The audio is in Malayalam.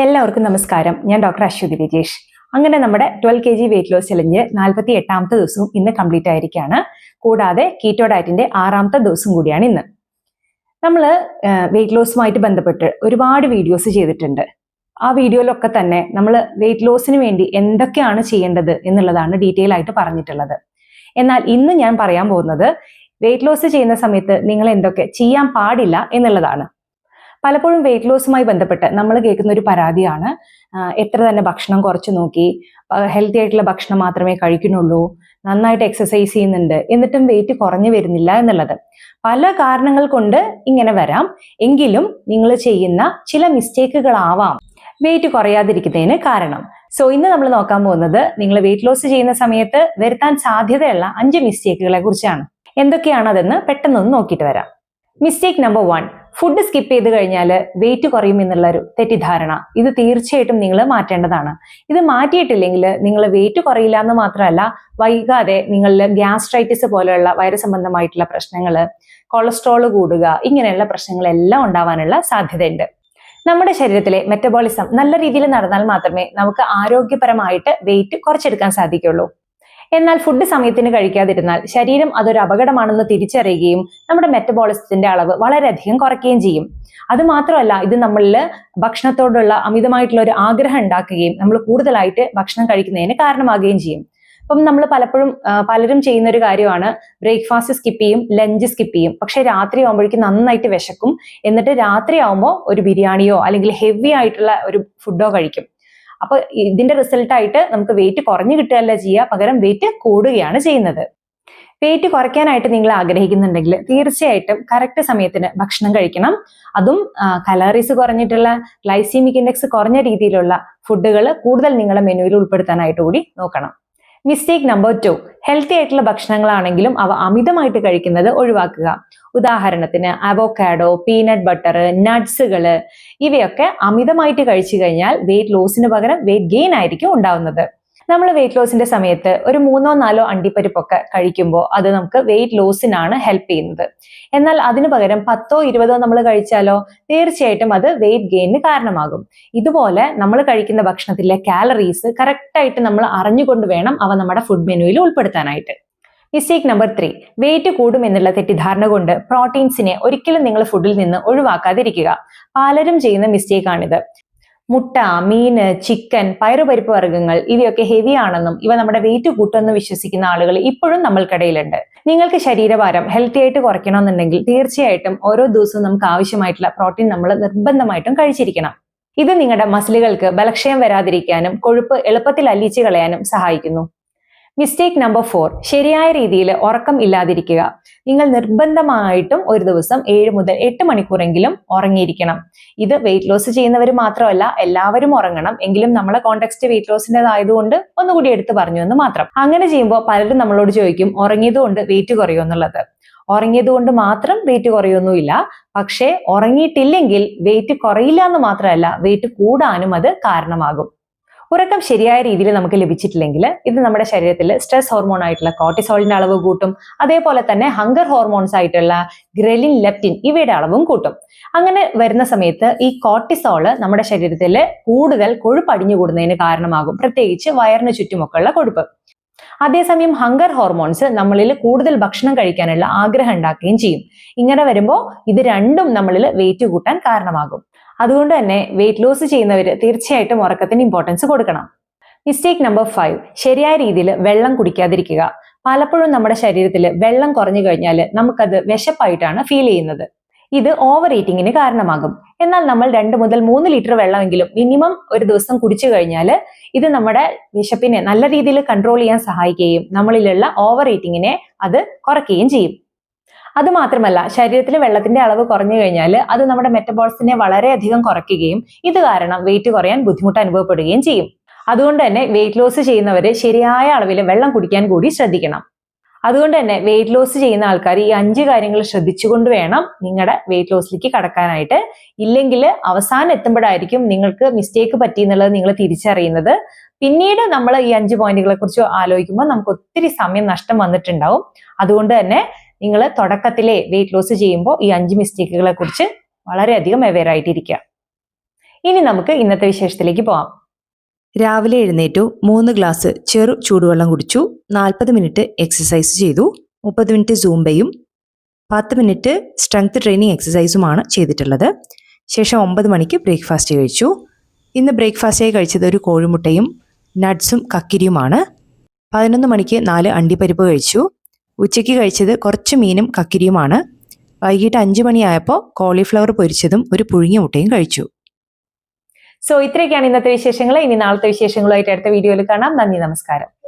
എല്ലാവർക്കും നമസ്കാരം. ഞാൻ ഡോക്ടർ അശ്വതി രജേഷ് അങ്ങനെ നമ്മുടെ twelve K G weight loss challenge നാൽപ്പത്തി എട്ടാമത്തെ ദിവസവും ഇന്ന് കംപ്ലീറ്റ് ആയിരിക്കുകയാണ് കൂടാതെ കീറ്റോ ഡയറ്റിന്റെ ആറാമത്തെ ദിവസം കൂടിയാണ് ഇന്ന്. നമ്മൾ വെയിറ്റ് ലോസുമായിട്ട് ബന്ധപ്പെട്ട് ഒരുപാട് വീഡിയോസ് ചെയ്തിട്ടുണ്ട്. ആ വീഡിയോയിലൊക്കെ തന്നെ നമ്മൾ വെയിറ്റ് ലോസിന് വേണ്ടി എന്തൊക്കെയാണ് ചെയ്യേണ്ടത് എന്നുള്ളതാണ് ഡീറ്റെയിൽ ആയിട്ട് പറഞ്ഞിട്ടുള്ളത്. എന്നാൽ ഇന്ന് ഞാൻ പറയാൻ പോകുന്നത് വെയിറ്റ് ലോസ് ചെയ്യുന്ന സമയത്ത് നിങ്ങൾ എന്തൊക്കെ ചെയ്യാൻ പാടില്ല എന്നുള്ളതാണ്. പലപ്പോഴും വെയിറ്റ് ലോസുമായി ബന്ധപ്പെട്ട് നമ്മൾ കേൾക്കുന്ന ഒരു പരാതിയാണ് എത്ര തന്നെ ഭക്ഷണം കുറച്ച് നോക്കി ഹെൽത്തി ആയിട്ടുള്ള ഭക്ഷണം മാത്രമേ കഴിക്കുന്നുള്ളൂ നന്നായിട്ട് എക്സസൈസ് ചെയ്യുന്നുണ്ട് എന്നിട്ടും വെയിറ്റ് കുറഞ്ഞു വരുന്നില്ല എന്നുള്ളത്. പല കാരണങ്ങൾ കൊണ്ട് ഇങ്ങനെ വരാം. എങ്കിലും നിങ്ങൾ ചെയ്യുന്ന ചില മിസ്റ്റേക്കുകളാവാം വെയിറ്റ് കുറയാതിരിക്കുന്നതിന് കാരണം. സോ ഇന്ന് നമ്മൾ നോക്കാൻ പോകുന്നത് നിങ്ങൾ വെയിറ്റ് ലോസ് ചെയ്യുന്ന സമയത്ത് വരുത്താൻ സാധ്യതയുള്ള അഞ്ച് മിസ്റ്റേക്കുകളെ കുറിച്ചാണ്. എന്തൊക്കെയാണതെന്ന് പെട്ടെന്നൊന്ന് നോക്കിയിട്ട് വരാം. Mistake number one food skip ചെയ്ത് കഴിഞ്ഞാൽ വെയിറ്റ് കുറയും എന്നുള്ള ഒരു തെറ്റിദ്ധാരണ. ഇത് തീർച്ചയായിട്ടും നിങ്ങൾ മാറ്റേണ്ടതാണ്. ഇത് മാറ്റിയിട്ടില്ലെങ്കിൽ നിങ്ങൾ വെയിറ്റ് കുറയില്ല എന്ന് മാത്രമല്ല വൈകാതെ നിങ്ങളിൽ ഗ്യാസ്ട്രൈറ്റിസ് പോലെയുള്ള വൈറസ് സംബന്ധമായിട്ടുള്ള പ്രശ്നങ്ങൾ കൊളസ്ട്രോൾ കൂടുക ഇങ്ങനെയുള്ള പ്രശ്നങ്ങളെല്ലാം ഉണ്ടാവാനുള്ള സാധ്യതയുണ്ട്. നമ്മുടെ ശരീരത്തിലെ മെറ്റബോളിസം നല്ല രീതിയിൽ നടന്നാൽ മാത്രമേ നമുക്ക് ആരോഗ്യപരമായിട്ട് വെയിറ്റ് കുറച്ചെടുക്കാൻ സാധിക്കുള്ളൂ. എന്നാൽ ഫുഡ് സമയത്തിന് കഴിക്കാതിരുന്നാൽ ശരീരം അതൊരു അപകടമാണെന്ന് തിരിച്ചറിയുകയും നമ്മുടെ മെറ്റബോളിസത്തിന്റെ അളവ് വളരെയധികം കുറയ്ക്കുകയും ചെയ്യും. അത് മാത്രമല്ല ഇത് നമ്മളിൽ ഭക്ഷണത്തോടുള്ള അമിതമായിട്ടുള്ള ഒരു ആഗ്രഹം ഉണ്ടാക്കുകയും നമ്മൾ കൂടുതലായിട്ട് ഭക്ഷണം കഴിക്കുന്നതിന് കാരണമാകുകയും ചെയ്യും. അപ്പം നമ്മൾ പലപ്പോഴും പലരും ചെയ്യുന്ന ഒരു കാര്യമാണ് ബ്രേക്ക്ഫാസ്റ്റ് സ്കിപ്പ് ചെയ്യും ലഞ്ച് സ്കിപ്പ് ചെയ്യും. പക്ഷെ രാത്രി ആകുമ്പോഴേക്കും നന്നായിട്ട് വിശക്കും. എന്നിട്ട് രാത്രി ആകുമ്പോൾ ഒരു ബിരിയാണിയോ അല്ലെങ്കിൽ ഹെവി ആയിട്ടുള്ള ഒരു ഫുഡോ കഴിക്കും. അപ്പൊ ഇതിന്റെ റിസൾട്ട് ആയിട്ട് നമുക്ക് വെയിറ്റ് കുറഞ്ഞു കിട്ടുകയല്ല ചെയ്യുക പകരം വെയിറ്റ് കൂടുകയാണ് ചെയ്യുന്നത്. വെയിറ്റ് കുറയ്ക്കാനായിട്ട് നിങ്ങൾ ആഗ്രഹിക്കുന്നുണ്ടെങ്കിൽ തീർച്ചയായിട്ടും കറക്റ്റ് സമയത്തിന് ഭക്ഷണം കഴിക്കണം. അതും കലോറീസ് കുറഞ്ഞിട്ടുള്ള ഗ്ലൈസീമിക് ഇൻഡെക്സ് കുറഞ്ഞ രീതിയിലുള്ള ഫുഡുകൾ കൂടുതൽ നിങ്ങളുടെ മെനുവിൽ ഉൾപ്പെടുത്താനായിട്ട് കൂടി നോക്കണം. മിസ്റ്റേക്ക് നമ്പർ ടു ഹെൽത്തി ആയിട്ടുള്ള ഭക്ഷണങ്ങളാണെങ്കിലും അവ അമിതമായിട്ട് കഴിക്കുന്നത് ഒഴിവാക്കുക. ഉദാഹരണത്തിന് അവോക്കാഡോ പീനട്ട് ബട്ടർ നട്ട്സുകൾ ഇവയൊക്കെ അമിതമായിട്ട് കഴിച്ചു കഴിഞ്ഞാൽ വെയിറ്റ് ലോസിന് പകരം വെയിറ്റ് ഗെയിൻ ആയിരിക്കും ഉണ്ടാവുന്നത്. നമ്മൾ വെയിറ്റ് ലോസിന്റെ സമയത്ത് ഒരു മൂന്നോ നാലോ അണ്ടിപ്പരിപ്പൊക്കെ കഴിക്കുമ്പോൾ അത് നമുക്ക് വെയിറ്റ് ലോസിനാണ് ഹെൽപ്പ് ചെയ്യുന്നത്. എന്നാൽ അതിനു പകരം പത്തോ ഇരുപതോ നമ്മൾ കഴിച്ചാലോ തീർച്ചയായിട്ടും അത് വെയിറ്റ് ഗെയിനിന് കാരണമാകും. ഇതുപോലെ നമ്മൾ കഴിക്കുന്ന ഭക്ഷണത്തിലെ കാലറീസ് കറക്റ്റായിട്ട് നമ്മൾ അറിഞ്ഞുകൊണ്ട് വേണം അവ നമ്മുടെ ഫുഡ് മെനുവിൽ ഉൾപ്പെടുത്താനായിട്ട്. മിസ്റ്റേക്ക് നമ്പർ ത്രീ വെയിറ്റ് കൂടും എന്നുള്ള തെറ്റിദ്ധാരണ കൊണ്ട് പ്രോട്ടീൻസിനെ ഒരിക്കലും നിങ്ങൾ ഫുഡിൽ നിന്ന് ഒഴിവാക്കാതിരിക്കുക. പലരും ചെയ്യുന്ന മിസ്റ്റേക്കാണിത് മുട്ട മീന് ചിക്കൻ പയറുപരിപ്പ് വർഗങ്ങൾ ഇവയൊക്കെ ഹെവി ആണെന്നും ഇവ നമ്മുടെ വെയിറ്റ് കൂട്ടുമെന്ന് വിശ്വസിക്കുന്ന ആളുകൾ ഇപ്പോഴും നമ്മൾക്കിടയിലുണ്ട്. നിങ്ങൾക്ക് ശരീരഭാരം ഹെൽത്തി ആയിട്ട് കുറയ്ക്കണമെന്നുണ്ടെങ്കിൽ തീർച്ചയായിട്ടും ഓരോ ദിവസവും നമുക്ക് ആവശ്യമായിട്ടുള്ള പ്രോട്ടീൻ നമ്മൾ നിർബന്ധമായിട്ടും കഴിച്ചിരിക്കണം. ഇത് നിങ്ങളുടെ മസിലുകൾക്ക് ബലക്ഷയം വരാതിരിക്കാനും കൊഴുപ്പ് എളുപ്പത്തിൽ അലിയിച്ചു കളയാനും സഹായിക്കുന്നു. മിസ്റ്റേക്ക് നമ്പർ ഫോർ ശരിയായ രീതിയിൽ ഉറക്കം ഇല്ലാതിരിക്കുക. നിങ്ങൾ നിർബന്ധമായിട്ടും ഒരു ദിവസം ഏഴ് മുതൽ എട്ട് മണിക്കൂറെങ്കിലും ഉറങ്ങിയിരിക്കണം. ഇത് വെയിറ്റ് ലോസ് ചെയ്യുന്നവർ മാത്രമല്ല എല്ലാവരും ഉറങ്ങണം. എങ്കിലും നമ്മളെ കോണ്ടെക്സ്റ്റ് വെയിറ്റ് ലോസിന്റെതായതുകൊണ്ട് ഒന്നുകൂടി എടുത്തു പറഞ്ഞു എന്ന് മാത്രം. അങ്ങനെ ചെയ്യുമ്പോൾ പലരും നമ്മളോട് ചോദിക്കും ഉറങ്ങിയതുകൊണ്ട് വെയിറ്റ് കുറയുമോ എന്നുള്ളത്. ഉറങ്ങിയത് കൊണ്ട് മാത്രം വെയിറ്റ് കുറയൊന്നുമില്ല. പക്ഷേ ഉറങ്ങിയിട്ടില്ലെങ്കിൽ വെയിറ്റ് കുറയില്ല എന്ന് മാത്രമല്ല വെയിറ്റ് കൂടാനും അത് കാരണമാകും. ഉറക്കം ശരിയായ രീതിയിൽ നമുക്ക് ലഭിച്ചിട്ടില്ലെങ്കിൽ ഇത് നമ്മുടെ ശരീരത്തിൽ സ്ട്രെസ് ഹോർമോൺ ആയിട്ടുള്ള കോർട്ടിസോളിന്റെ അളവ് കൂട്ടും. അതേപോലെ തന്നെ ഹങ്കർ ഹോർമോൺസ് ആയിട്ടുള്ള ഗ്രലിൻ ലെപ്റ്റിൻ ഇവയുടെ അളവും കൂട്ടും. അങ്ങനെ വരുന്ന സമയത്ത് ഈ കോർട്ടിസോൾ നമ്മുടെ ശരീരത്തിൽ കൂടുതൽ കൊഴുപ്പ് അടിഞ്ഞു കൂടുന്നതിന് കാരണമാകും. പ്രത്യേകിച്ച് വയറിന് ചുറ്റുമൊക്കെയുള്ള കൊഴുപ്പ്. അതേസമയം ഹങ്കർ ഹോർമോൺസ് നമ്മളിൽ കൂടുതൽ ഭക്ഷണം കഴിക്കാനുള്ള ആഗ്രഹം ഉണ്ടാക്കുകയും ചെയ്യും. ഇങ്ങനെ വരുമ്പോൾ ഇത് രണ്ടും നമ്മളിൽ വെയിറ്റ് കൂട്ടാൻ കാരണമാകും. അതുകൊണ്ട് തന്നെ വെയിറ്റ് ലോസ് ചെയ്യുന്നവർ തീർച്ചയായിട്ടും ഉറക്കത്തിന് ഇമ്പോർട്ടൻസ് കൊടുക്കണം. മിസ്റ്റേക്ക് നമ്പർ ഫൈവ് ശരിയായ രീതിയിൽ വെള്ളം കുടിക്കാതിരിക്കുക. പലപ്പോഴും നമ്മുടെ ശരീരത്തിൽ വെള്ളം കുറഞ്ഞു കഴിഞ്ഞാൽ നമുക്കത് വിശപ്പായിട്ടാണ് ഫീൽ ചെയ്യുന്നത്. ഇത് ഓവർ ഈറ്റിങ്ങിന് കാരണമാകും. എന്നാൽ നമ്മൾ രണ്ട് മുതൽ മൂന്ന് ലിറ്റർ വെള്ളമെങ്കിലും മിനിമം ഒരു ദിവസം കുടിച്ചു കഴിഞ്ഞാൽ ഇത് നമ്മുടെ വിശപ്പിനെ നല്ല രീതിയിൽ കൺട്രോൾ ചെയ്യാൻ സഹായിക്കുകയും നമ്മളിലുള്ള ഓവർ ഈറ്റിങ്ങിനെ അത് കുറയ്ക്കുകയും ചെയ്യും. അത് മാത്രമല്ല ശരീരത്തിൽ വെള്ളത്തിന്റെ അളവ് കുറഞ്ഞു കഴിഞ്ഞാൽ അത് നമ്മുടെ മെറ്റബോൾസിനെ വളരെയധികം കുറയ്ക്കുകയും ഇത് കാരണം വെയിറ്റ് കുറയാൻ ബുദ്ധിമുട്ട് അനുഭവപ്പെടുകയും ചെയ്യും. അതുകൊണ്ട് തന്നെ വെയിറ്റ് ലോസ് ചെയ്യുന്നവര് ശരിയായ അളവിൽ വെള്ളം കുടിക്കാൻ കൂടി ശ്രദ്ധിക്കണം. അതുകൊണ്ട് തന്നെ വെയിറ്റ് ലോസ് ചെയ്യുന്ന ആൾക്കാർ ഈ അഞ്ച് കാര്യങ്ങൾ ശ്രദ്ധിച്ചുകൊണ്ട് വേണം നിങ്ങളുടെ വെയിറ്റ് ലോസിലേക്ക് കടക്കാനായിട്ട്. ഇല്ലെങ്കിൽ അവസാനം എത്തുമ്പോഴായിരിക്കും നിങ്ങൾക്ക് മിസ്റ്റേക്ക് പറ്റി എന്നുള്ളത് നിങ്ങൾ തിരിച്ചറിയുന്നത്. പിന്നീട് നമ്മൾ ഈ അഞ്ച് പോയിന്റുകളെ കുറിച്ച് ആലോചിക്കുമ്പോൾ നമുക്ക് ഒത്തിരി സമയം നഷ്ടം വന്നിട്ടുണ്ടാവും. അതുകൊണ്ട് തന്നെ നിങ്ങൾ തുടക്കത്തിലെ വെയിറ്റ് ലോസ് ചെയ്യുമ്പോൾ ഈ അഞ്ച് മിസ്റ്റേക്കുകളെ കുറിച്ച് വളരെയധികം അവെയർ ആയിട്ടിരിക്കുക ഇനി നമുക്ക് ഇന്നത്തെ വിശേഷത്തിലേക്ക് പോവാം. രാവിലെ എഴുന്നേറ്റു മൂന്ന് ഗ്ലാസ് ചെറു ചൂടുവെള്ളം കുടിച്ചു നാൽപ്പത് മിനിറ്റ് എക്സസൈസ് ചെയ്തു മുപ്പത് മിനിറ്റ് സൂംബയും പത്ത് മിനിറ്റ് സ്ട്രെങ്ത് ട്രെയിനിങ് എക്സസൈസുമാണ് ചെയ്തിട്ടുള്ളത്. ശേഷം ഒമ്പത് മണിക്ക് ബ്രേക്ക്ഫാസ്റ്റ് കഴിച്ചു. ഇന്ന് ബ്രേക്ക്ഫാസ്റ്റായി കഴിച്ചത് ഒരു കോഴിമുട്ടയും നട്ട്സും കക്കിരിയുമാണ്. പതിനൊന്ന് മണിക്ക് നാല് അണ്ടിപ്പരിപ്പ് കഴിച്ചു. ഉച്ചയ്ക്ക് കഴിച്ചത് കുറച്ച് മീനും കക്കിരിയുമാണ്. വൈകിട്ട് അഞ്ച് മണിയായപ്പോൾ കോളിഫ്ലവർ പൊരിച്ചതും ഒരു പുഴുങ്ങിയ മുട്ടയും കഴിച്ചു. സോ ഇത്രയൊക്കെയാണ് ഇന്നത്തെ വിശേഷങ്ങൾ. ഇനി നാളത്തെ വിശേഷങ്ങളുമായിട്ട് അടുത്ത വീഡിയോയിൽ കാണാം. നന്ദി നമസ്കാരം.